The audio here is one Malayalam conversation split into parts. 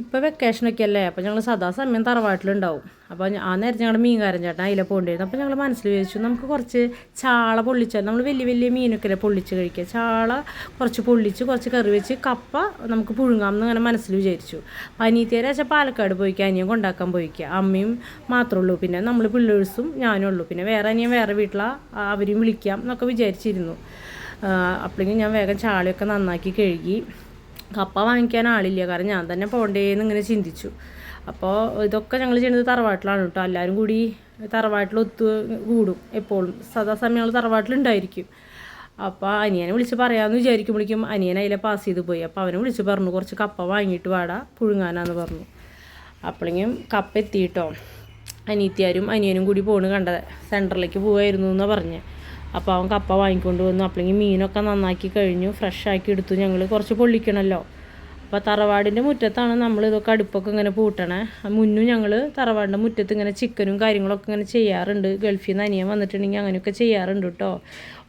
ഇപ്പോൾ വെക്കേഷനൊക്കെ അല്ലേ? അപ്പോൾ ഞങ്ങൾ സദാസമയം തറവാട്ടിലുണ്ടാവും. അപ്പോൾ ആ നേരത്തെ ഞങ്ങളുടെ മീൻകാരൻ ചേട്ടൻ അതിലെ പോകേണ്ടിയിരുന്നു അപ്പോൾ ഞങ്ങൾ മനസ്സിൽ വിചാരിച്ചു നമുക്ക് കുറച്ച് ചാള പൊള്ളിച്ചാൽ നമ്മൾ വലിയ വലിയ മീനൊക്കെ പൊള്ളിച്ച് കഴിക്കുക. ചാള കുറച്ച് പൊള്ളിച്ച് കുറച്ച് കറി വെച്ച് കപ്പ നമുക്ക് പുഴുങ്ങാം എന്ന് അങ്ങനെ മനസ്സിൽ വിചാരിച്ചു. അനിയത്തിയെ വെച്ചാൽ പാലക്കാട് പോയിക്കുക അനിയൻ കൊണ്ടാക്കാൻ പോയിക്കുക അമ്മയും മാത്രമേ ഉള്ളൂ. പിന്നെ നമ്മൾ പിള്ളേഴ്സും ഞാനും ഉള്ളൂ. പിന്നെ വേറെ അനിയൻ വേറെ വീട്ടിലാണ് അവരെയും വിളിക്കാം എന്നൊക്കെ വിചാരിച്ചിരുന്നു. അപ്പോഴേക്കും ഞാൻ വേഗം ചാളയൊക്കെ നന്നാക്കി കഴുകി. കപ്പ വാങ്ങിക്കാൻ ആളില്ല. കാരണം ഞാൻ തന്നെ പോകണ്ടേന്ന് ഇങ്ങനെ ചിന്തിച്ചു. അപ്പോൾ ഇതൊക്കെ ഞങ്ങൾ ചെയ്യുന്നത് തറവാട്ടിലാണ് കേട്ടോ എല്ലാവരും കൂടി തറവാട്ടിൽ ഒത്തു കൂടും. എപ്പോഴും സദാസമയം ഞങ്ങൾ തറവാട്ടിലുണ്ടായിരിക്കും. അപ്പോൾ അനിയനെ വിളിച്ച് പറയാമെന്ന് വിചാരിക്കുമ്പോഴേക്കും അനിയൻ അതിലെ പാസ് ചെയ്ത് പോയി. അപ്പോൾ അവനെ വിളിച്ച് പറഞ്ഞു കുറച്ച് കപ്പ വാങ്ങിയിട്ട് വാടാ പുഴുങ്ങാനാന്ന് പറഞ്ഞു. അപ്പോഴെങ്കിലും കപ്പ എത്തിയിട്ടോ. അനിയത്തിയാരും അനിയനും കൂടി പോണ് കണ്ടത് സെന്ററിലേക്ക് പോവായിരുന്നു എന്നാണ് പറഞ്ഞത് അപ്പോൾ അവൻ കപ്പ വാങ്ങിക്കൊണ്ട് വന്നു. അപ്പോഴെങ്കിൽ മീനൊക്കെ നന്നാക്കി കഴിഞ്ഞു. ഫ്രഷ് ആക്കി എടുത്തു. ഞങ്ങൾ കുറച്ച് പൊള്ളിക്കണമല്ലോ അപ്പോൾ തറവാടിന്റെ മുറ്റത്താണ് നമ്മൾ ഇതൊക്കെ അടുപ്പൊക്കെ ഇങ്ങനെ പൂട്ടണേ. മുന്നും ഞങ്ങൾ തറവാടിന്റെ മുറ്റത്ത് ഇങ്ങനെ ചിക്കനും കാര്യങ്ങളൊക്കെ ഇങ്ങനെ ചെയ്യാറുണ്ട്. ഗൾഫിൽ നിന്ന് അനിയൻ വന്നിട്ടുണ്ടെങ്കിൽ അങ്ങനെയൊക്കെ ചെയ്യാറുണ്ട് കേട്ടോ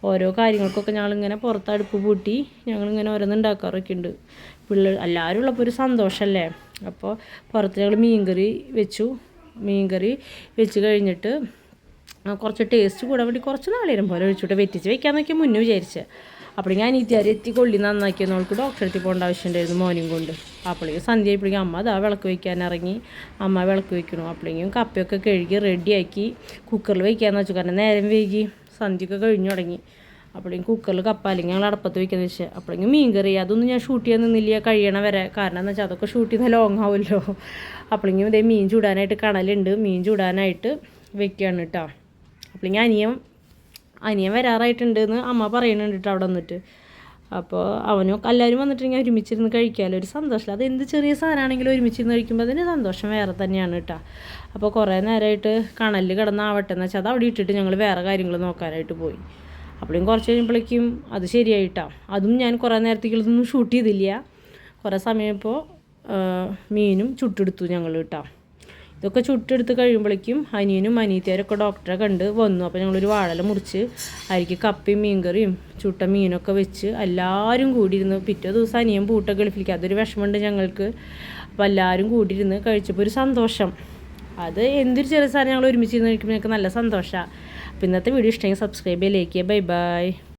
ഓരോ കാര്യങ്ങൾക്കൊക്കെ ഞങ്ങളിങ്ങനെ പുറത്ത് അടുപ്പ് പൂട്ടി ഞങ്ങളിങ്ങനെ ഓരോന്ന് ഉണ്ടാക്കാറൊക്കെ ഉണ്ട് പിള്ളേർ എല്ലാവരും ഉള്ളപ്പോൾ ഒരു സന്തോഷമല്ലേ അപ്പോൾ പുറത്ത് ഞങ്ങൾ മീൻകറി വെച്ചു. മീൻകറി വെച്ച് കഴിഞ്ഞിട്ട് കുറച്ച് ടേസ്റ്റ് കൂടാൻ വേണ്ടി കുറച്ച് നാളേരം പോലെ ഒഴിച്ചിട്ട് വെറ്റിച്ച് വെക്കാൻ നോക്കിയാൽ മുന്നേ വിചാരിച്ച്. അപ്പോൾ ഞാൻ ഇത്തിരി എത്തി കൊള്ളി നന്നാക്കിയെന്ന് നോൾക്ക് ഡോക്ടറെ അടുത്ത് പോകേണ്ട ആവശ്യമുണ്ടായിരുന്നു മോനും കൊണ്ട്. അപ്പോഴേക്കും സന്ധ്യ ആയപ്പോഴേക്കും അമ്മ അതാ വിളക്ക് വയ്ക്കാൻ ഇറങ്ങി. അമ്മ വിളക്ക് വയ്ക്കണു. അപ്പോഴേക്കും കപ്പയൊക്കെ കഴുകി റെഡിയാക്കി കുക്കറിൽ വയ്ക്കാമെന്ന് വെച്ചു. കാരണം നേരം വൈകി. സന്ധ്യയൊക്കെ കഴിഞ്ഞു തുടങ്ങി. അപ്പോഴേക്കും കുക്കറിൽ കപ്പ അല്ലെങ്കിൽ ഞങ്ങൾ അടുപ്പത്ത് വയ്ക്കാന്ന് വെച്ചാൽ അപ്പോഴേക്കും മീൻ കറി. അതൊന്നും ഞാൻ ഷൂട്ട് ചെയ്യാൻ നിന്നില്ല. കഴിയണ വരെ. കാരണം എന്ന് വെച്ചാൽ അതൊക്കെ ഷൂട്ട് ചെയ്യുന്ന ലോങ് ആവുമല്ലോ. അപ്പോഴേക്കും ഇതേ മീൻ ചൂടാനായിട്ട് കണലുണ്ട്. മീൻ ചൂടാനായിട്ട് വെക്കുകയാണ് കേട്ടോ അപ്പോഴേക്കും അനിയൻ അനിയൻ വരാറായിട്ടുണ്ട് എന്ന് അമ്മ പറയുന്നുണ്ട് കേട്ടോ അവിടെ വന്നിട്ട്. അപ്പോൾ അവനും എല്ലാവരും വന്നിട്ടുണ്ടെങ്കിൽ ഒരുമിച്ചിരുന്ന് കഴിക്കാമല്ലോ ഒരു സന്തോഷം അത് എന്ത് ചെറിയ സാധനമാണെങ്കിലും ഒരുമിച്ചിരുന്ന് കഴിക്കുമ്പോൾ അതിന് സന്തോഷം വേറെ തന്നെയാണ് കേട്ടോ അപ്പോൾ കുറേ നേരമായിട്ട് കണലിൽ കിടന്നാവട്ടെ. എന്ന് വെച്ചാൽ അത് അവിടെ ഇട്ടിട്ട് ഞങ്ങൾ വേറെ കാര്യങ്ങൾ നോക്കാനായിട്ട് പോയി. അപ്പോഴും കുറച്ച് കഴിയുമ്പോഴേക്കും അത് ശരിയായിട്ടാ. അതും ഞാൻ കുറേ നേരത്തേക്കുള്ളതൊന്നും ഷൂട്ട് ചെയ്തില്ല. കുറേ സമയം ഇപ്പോൾ മീനും ചുട്ടെടുത്തു ഞങ്ങൾ കേട്ടോ ഇതൊക്കെ ചുട്ടെടുത്ത് കഴിയുമ്പോഴേക്കും അനിയനും അനിയത്തിയാരൊക്കെ ഡോക്ടറെ കണ്ട് വന്നു. അപ്പോൾ ഞങ്ങളൊരു വാഴല മുറിച്ച് അരിക്ക് കപ്പയും മീൻകറിയും ചുട്ട മീനൊക്കെ വെച്ച് എല്ലാവരും കൂടിയിരുന്ന് പിറ്റേ ദിവസം അനിയൻ പൂട്ട ഗൾഫിലേക്ക്. അതൊരു വിഷമമുണ്ട് ഞങ്ങൾക്ക്. അപ്പോൾ എല്ലാവരും കൂടിയിരുന്ന് കഴിച്ചപ്പോൾ ഒരു സന്തോഷം. അത് എന്തൊരു ചെറിയ സാധനം ഞങ്ങൾ ഒരുമിച്ച് ഇരുന്ന് കഴിക്കുമ്പോൾ ഞങ്ങൾക്ക് നല്ല സന്തോഷമാണ് അപ്പോൾ ഇന്നത്തെ വീഡിയോ ഇഷ്ടമെങ്കിൽ സബ്സ്ക്രൈബ് ചെയ്യുക ലൈക്ക് ചെയ്യുക. Bye bye